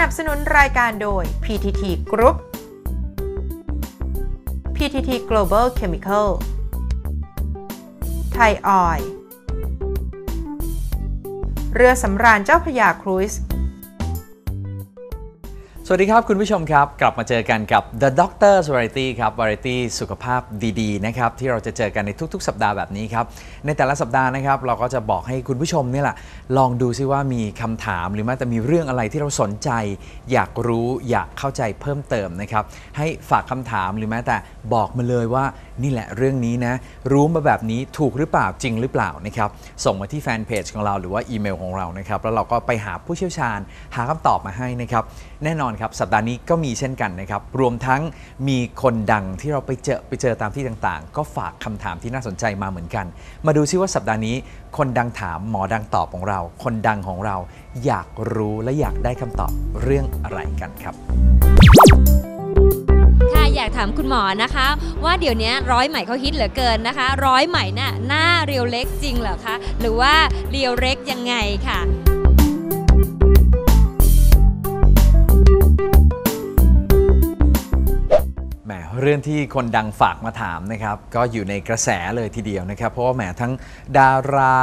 นับสนุนรายการโดย PTT Group PTT Global Chemical ไทยออย เรือสำราญเจ้าพระยาครูซส วัสดีครับคุณผู้ชมครับ กลับมาเจอกันกับ The Doctor's Variety ครับ Variety สุขภาพดีๆนะครับที่เราจะเจอกันในทุกๆ สัปดาห์แบบนี้ครับ ในแต่ละสัปดาห์นะครับ เราก็จะบอกให้คุณผู้ชมนี่แหละ ลองดูซิว่ามีคำถามหรือแม้แต่มีเรื่องอะไรที่เราสนใจ อยากรู้อยากเข้าใจเพิ่มเติมนะครับ ให้ฝากคำถามหรือแม้แต่บอกมาเลยว่านี่แหละเรื่องนี้นะ รู้มาแบบนี้ถูกหรือเปล่าจริงหรือเปล่านะครับ ส่งมาที่แฟนเพจของเราหรือว่าอีเมลของเรานะครับแล้วเราก็ไปหาผู้เชี่ยวชาญ หาคำตอบมาให้นะครับแน่นอนครับสัปดาห์นี้ก็มีเช่นกันนะครับรวมทั้งมีคนดังที่เราไปเจอไปเจอตามที่ต่างๆ ก็ฝากคำถามที่น่าสนใจมาเหมือนกัน มาดูซิว่าสัปดาห์นี้ คนดังถามหมอดังตอบของเรา คนดังของเราอยากรู้และอยากได้คำตอบเรื่องอะไรกันครับค่ะอยากถามคุณหมอนะคะ ว่าเดี๋ยวนี้ร้อยไหม่เขาฮิตเหลือเกินนะคะ ร้อยไหมน่ะหน้าเรียวเล็กจริงเหรอคะหรือว่าเรียวเล็กยังไงค่ะ รื่องที่คนดังฝากมาถามนะครับ ก็อยู่ในกระแสเลยทีเดียวนะครับ เพราะว่าแหมทั้งดารา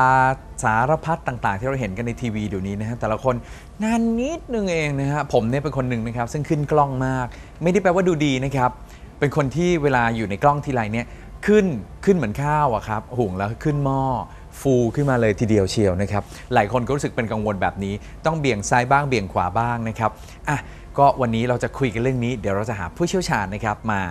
สารพัดต่างๆ ที่เราเห็นกันในทีวีเดี๋ยวนี้นะฮะแต่ละคนนานนิดนึงเองนะฮะผมเนี่ยเป็นคนหนึ่งนะครับ ซึ่งขึ้นกล้องมาก ไม่ได้แปลว่าดูดีนะครับ เป็นคนที่เวลาอยู่ในกล้องทีไรเนี่ยขึ้นขึ้นเหมือนข้าวอะครับหุงแล้วขึ้นหม้อ ฟูขึ้นมาเลยทีเดียวเชียวนะครับ หลายคนก็รู้สึกเป็นกังวลแบบนี้ ต้องเบี่ยงซ้ายบ้างเบี่ยงขวาบ้างนะครับอะก็วันนี้เราจะคุยกันเรื่องนี้ เดี๋ยวเราจะหาผู้เชี่ยวชาญนะครับ มา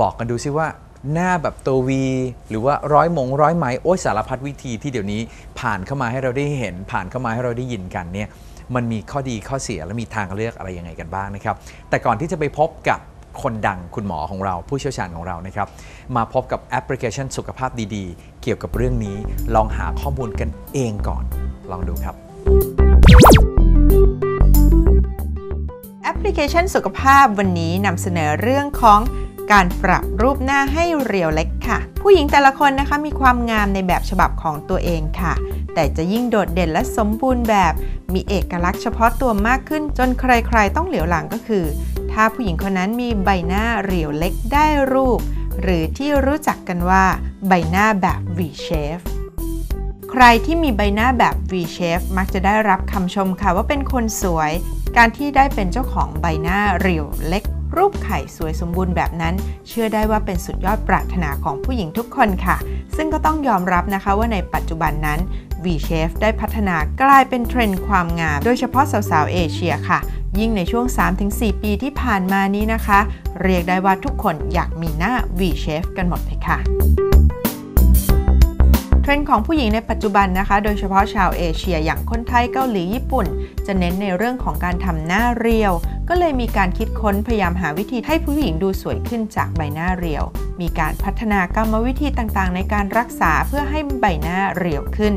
บอกกันดูซิว่าหน้าแบบตัววี หรือว่าร้อยมงร้อยไหมโอ้ยสารพัดวิธีที่เดี๋ยวนี้ผ่านเข้ามาให้เราได้เห็น ผ่านเข้ามาให้เราได้ยินกันเนี่ยมันมีข้อดีข้อเสียและมีทางเลือกอะไรยังไงกันบ้างนะครับ แต่ก่อนที่จะไปพบกับ คนดังคุณหมอของเรา ผู้เชี่ยวชาญของเรานะครับ มาพบกับแอปพลิเคชันสุขภาพดีๆ เกี่ยวกับเรื่องนี้ ลองหาข้อมูลกันเองก่อน ลองดูครับ แอปพลิเคชันสุขภาพวันนี้นำเสนอเรื่องของการปรับรูปหน้าให้เรียวเล็กค่ะ ผู้หญิงแต่ละคนนะคะมีความงามในแบบฉบับของตัวเองค่ะ แต่จะยิ่งโดดเด่นและสมบูรณ์แบบ มีเอกลักษณ์เฉพาะตัวมากขึ้นจนใครๆ ต้องเหลียวหลังก็คือ้าผู้หญิงคนนั้นมีใบหน้าเรียวเล็กได้รูป หรือที่รู้จักกันว่าใบหน้าแบบ V shape ใครที่มีใบหน้าแบบ V shape มักจะได้รับคำชมค่ะว่าเป็นคนสวย การที่ได้เป็นเจ้าของใบหน้าเรียวเล็ก รูปไข่สวยสมบูรณ์แบบนั้น เชื่อได้ว่าเป็นสุดยอดปรารถนาของผู้หญิงทุกคนค่ะ ซึ่งก็ต้องยอมรับนะคะว่าในปัจจุบันนั้น V shape ได้พัฒนากลายเป็นเทรนด์ความงาม โดยเฉพาะสาวๆเอเชียค่ะ ยิ่งในช่วง 3-4 ปีที่ผ่านมานี้นะคะ เรียกได้ว่าทุกคนอยากมีหน้า V shape กันหมดเลยค่ะเทรนด์ของผู้หญิงในปัจจุบันนะคะ โดยเฉพาะชาวเอเชียอย่างคนไทยเกาหลีญี่ปุ่น จะเน้นในเรื่องของการทำหน้าเรียว ก็เลยมีการคิดค้นพยายามหาวิธีให้ผู้หญิงดูสวยขึ้นจากใบหน้าเรียว มีการพัฒนากรรมวิธีต่างๆ ในการรักษาเพื่อให้ใบหน้าเรียวขึ้น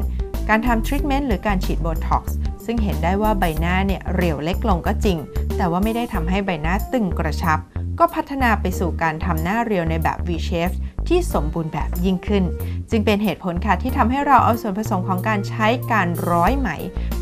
การทำทรีทเมนต์หรือการฉีดโบท็อกซ์ ซึ่งเห็นได้ว่าใบหน้าเนี่ยเรียวเล็กลงก็จริง แต่ว่าไม่ได้ทำให้ใบหน้าตึงกระชับ ก็พัฒนาไปสู่การทำหน้าเรียวในแบบ V shape ที่สมบูรณ์แบบยิ่งขึ้น จึงเป็นเหตุผลค่ะที่ทำให้เราเอาส่วนผสมของการใช้การร้อยไหม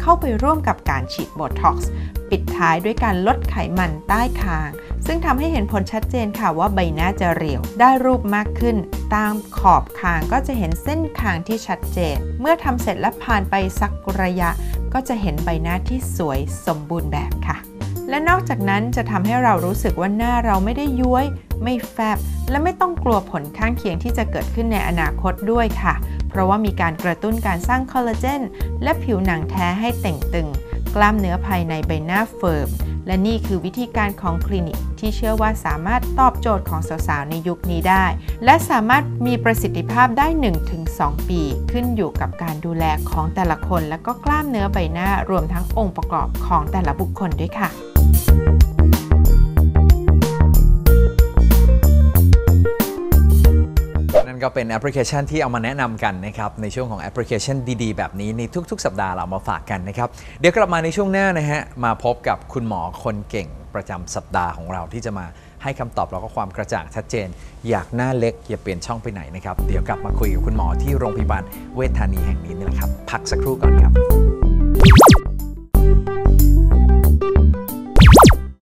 เข้าไปร่วมกับการฉีดโบท็อกซ์ ปิดท้ายด้วยการลดไขมันใต้คาง ซึ่งทำให้เห็นผลชัดเจนค่ะว่าใบหน้าจะเรียว ได้รูปมากขึ้น ตามขอบคางก็จะเห็นเส้นคางที่ชัดเจน เมื่อทำเสร็จและผ่านไปสักระยะ ก็จะเห็นใบหน้าที่สวยสมบูรณ์แบบค่ะ และนอกจากนั้นจะทำให้เรารู้สึกว่าหน้าเราไม่ได้ย้วย ไม่แฟบ และไม่ต้องกลัวผลข้างเคียงที่จะเกิดขึ้นในอนาคตด้วยค่ะ เพราะว่ามีการกระตุ้นการสร้างคอลลาเจนและผิวหนังแท้ให้เต่งตึง กล้ามเนื้อภายในใบหน้าเฟิร์ม และนี่คือวิธีการของคลินิก ที่เชื่อว่าสามารถตอบโจทย์ของสาวๆ ในยุคนี้ได้ และสามารถมีประสิทธิภาพได้ 1-2 ปี ขึ้นอยู่กับการดูแลของแต่ละคน และก็กล้ามเนื้อใบหน้ารวมทั้งองค์ประกอบของแต่ละบุคคลด้วยค่ะ ก็เป็นแอปพลิเคชันที่เอามาแนะนำกันนะครับในช่วงของแอปพลิเคชันดีๆ แบบนี้ในทุก ๆ สัปดาห์เรามาฝากกันนะครับ เดี๋ยวกลับมาในช่วงหน้านะฮะมาพบกับคุณหมอคนเก่งประจำสัปดาห์ของเราที่จะมาให้คำตอบแล้วก็ความกระจ่างชัดเจน อยากหน้าเล็กอย่าเปลี่ยนช่องไปไหนนะครับ เดี๋ยวกลับมาคุยกับคุณหมอที่โรงพยาบาลเวชธานีแห่งนี้นี่แหละครับ พักสักครู่ก่อนครับ